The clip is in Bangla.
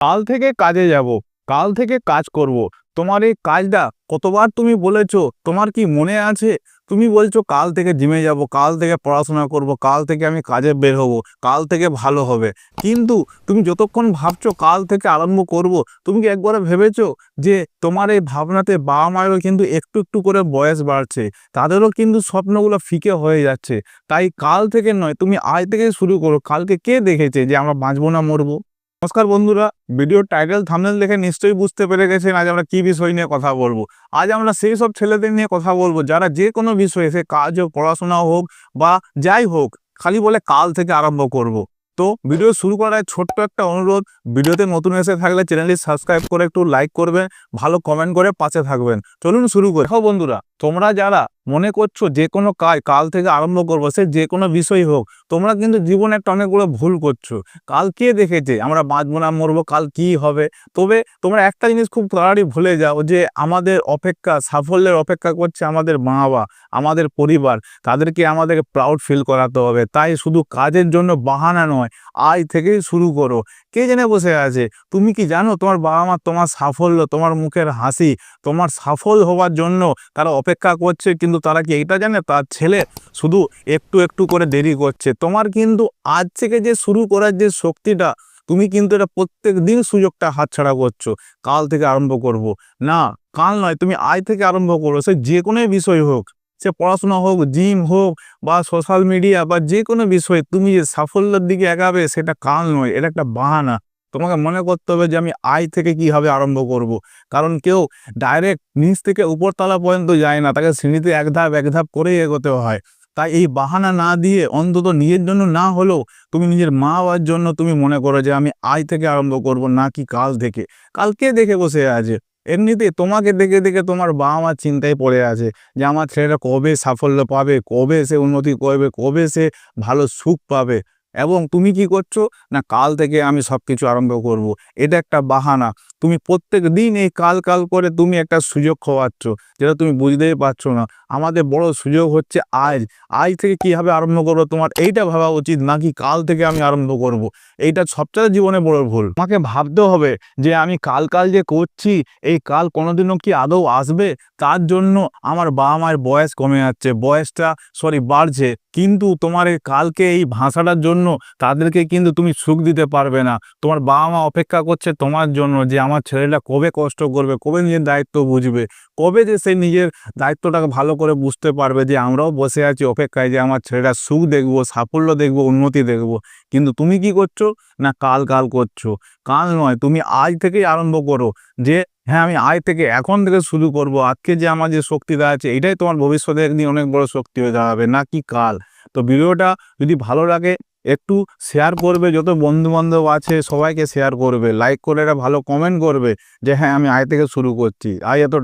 কাল থেকে কাজে যাব, কাল থেকে কাজ করব। তোমার এই কাজটা কতবার তুমি বলেছ? তোমার কি মনে আছে? তুমি বলছো, কাল থেকে জিমে যাব, কাল থেকে পড়াশোনা করব, কাল থেকে আমি কাজে বের হব, কাল থেকে ভালো হবে। কিন্তু তুমি যতক্ষণ ভাবছ কাল থেকে আরম্ভ করব, তুমি কি একবারে ভেবেছো যে তোমার এই ভাবনাতে বাবা মায়েরও কিন্তু একটু একটু করে বয়স বাড়ছে? তাদেরও কিন্তু স্বপ্নগুলো ফিকে হয়ে যাচ্ছে। তাই কাল থেকে নয়, তুমি আজ থেকে শুরু করো। কালকে কে দেখেছে যে আমরা বাঁচবো না মরবো? নমস্কার বন্ধুরা ভিডিও টাইটেল থামনেল দেখে নিশ্চয়ই বুঝতে পেরে গেছেন আজ আমরা কি বিষয় নিয়ে কথা বলব। আজ আমরা সেই সব ছেলেদের নিয়ে কথা বলব যারা যে কোনো বিষয়ে সে কাজ হোক, পড়াশোনা হোক বা যাই হোক, খালি বলে কাল থেকে আরম্ভ করব। তো ভিডিও শুরু করার ছোট্ট একটা অনুরোধ ভিডিওতে নতুন এসে থাকলে চ্যানেলটি সাবস্ক্রাইব করে একটু লাইক করবেন, ভালো কমেন্ট করে পাশে থাকবেন। চলুন শুরু করি। বন্ধুরা, তোমরা যারা মনে করছ যে কোনো কাজ, কাল থেকে আরম্ভ করব, সে যে কোনো বিষয় হোক, তোমরা কিন্তু জীবনে একটা অনেকগুলো ভুল করছ। কাল কে দেখেছে? আমরা বাঁচবো না, মরবো, কাল কি হবে? তবে তোমরা একটা জিনিস খুব তাড়াতাড়ি ভুলে যাও যে আমাদের অপেক্ষা, সাফল্যের অপেক্ষা করছে আমাদের মা বাবা আমাদের পরিবার। তাদেরকে আমাদেরকে প্রাউড ফিল করাতে হবে। তাই শুধু কাজের জন্য বাহানা নয়, আজ থেকেই শুরু করো। কে জেনে বসে আছে? তুমি কি জানো তোমার বাবা মা তোমার সাফল্য, তোমার মুখের হাসি, তোমার সফল হওয়ার জন্য তারা অপেক্ষা করছে, কিন্তু তারা কি এইটা জানে? তার ছেলে শুধু একটু একটু করে দেরি করছে। তোমার কিন্তু আজ থেকে যে শুরু করার যে শক্তিটা, তুমি কিন্তু এটা প্রত্যেক দিন সুযোগটা হাতছাড়া করছ। কাল থেকে আরম্ভ করব। না, কাল নয়, তুমি আজ থেকে আরম্ভ করো। সে যে কোনো বিষয় হোক, সে পড়াশোনা হোক জিম হোক বা সোশ্যাল মিডিয়া বা যে কোনো বিষয়ে, তুমি যে সাফল্যের দিকে এগাবে, সেটা কাল নয়, এটা একটা বাহানা। তোমাকে মনে করতে হবে যে আমি আজ থেকে কীভাবে আরম্ভ করব। কারণ কেউ ডাইরেক্ট নিচ থেকে উপরতলা পর্যন্ত যায় না, তাকে শ্রেণীতে এক ধাপ এক ধাপ করেই এগোতে হয়। তাই এই বাহানা না দিয়ে অন্তত নিজের জন্য না হলেও তুমি নিজের মা বাবার জন্য তুমি মনে করো যে আমি আজ থেকে আরম্ভ করব, না কি কাল থেকে। কালকে দেখে বসে আছে? এমনিতে তোমাকে দেখে দেখে তোমার বাবা মার চিন্তায় পড়ে আছে যে আমার ছেলেটা কবে সাফল্য পাবে, কবে সে উন্নতি করবে, কবে সে ভালো সুখ পাবে। এবং তুমি কি করছ? না, কাল থেকে আমি সব কিছু আরম্ভ করব। এটা একটা বাহানা। তুমি প্রত্যেক দিন এই কাল কাল করে তুমি একটা সুযোগ খোয়াচ্ছ, যেটা তুমি বুঝতেই পারছ না। আমাদের বড় সুযোগ হচ্ছে আজ আজ থেকে কীভাবে আরম্ভ করব তোমার এইটা ভাবা উচিত, নাকি কাল থেকে আমি আরম্ভ করব। এইটা সবচেয়ে জীবনে বড় ভুল। আমাকে ভাবতে হবে যে আমি কাল কাল যে করছি, এই কাল কোনোদিনও কি আদৌ আসবে? তার জন্য আমার বাবা মায়ের বয়স কমে যাচ্ছে। বয়সটা সরি বাড়ছে। কিন্তু তোমার কালকে এই ভাষাটার জন্য তাদেরকে কিন্তু তুমি সুখ দিতে পারবে না। তোমার বাবা মা অপেক্ষা করছে তোমার জন্য যে আমার ছেলেটা কবে কষ্ট করবে, কবে নিজের দায়িত্ব বুঝবে, কবে যে সে নিজের দায়িত্বটাকে ভালো করে বুঝতে পারবে যে আমরাও বসে আছি অপেক্ষায় যে আমার ছেলেটা সুখ দেখব, সাফল্য দেখব, উন্নতি দেখব। কিন্তু তুমি কি করছ? না, কাল কাল করছ। কাল নয়, তুমি আজ থেকেই আরম্ভ করো যে হ্যাঁ আমি আজ থেকে এখন থেকে শুরু করব। আজকে যে আমার যে শক্তিটা আছে, এটাই তোমার ভবিষ্যতে একদিন অনেক বড় শক্তি হয়ে দাঁড়াবে, না কি কাল? তো ভিডিওটা যদি ভালো লাগে একটু শেয়ার করবে, যত বন্ধুবান্ধব আছে সবাইকে শেয়ার করবে লাইক করে একটা ভালো কমেন্ট করবে যে হ্যাঁ আমি আয় থেকে শুরু করছি। আয় এত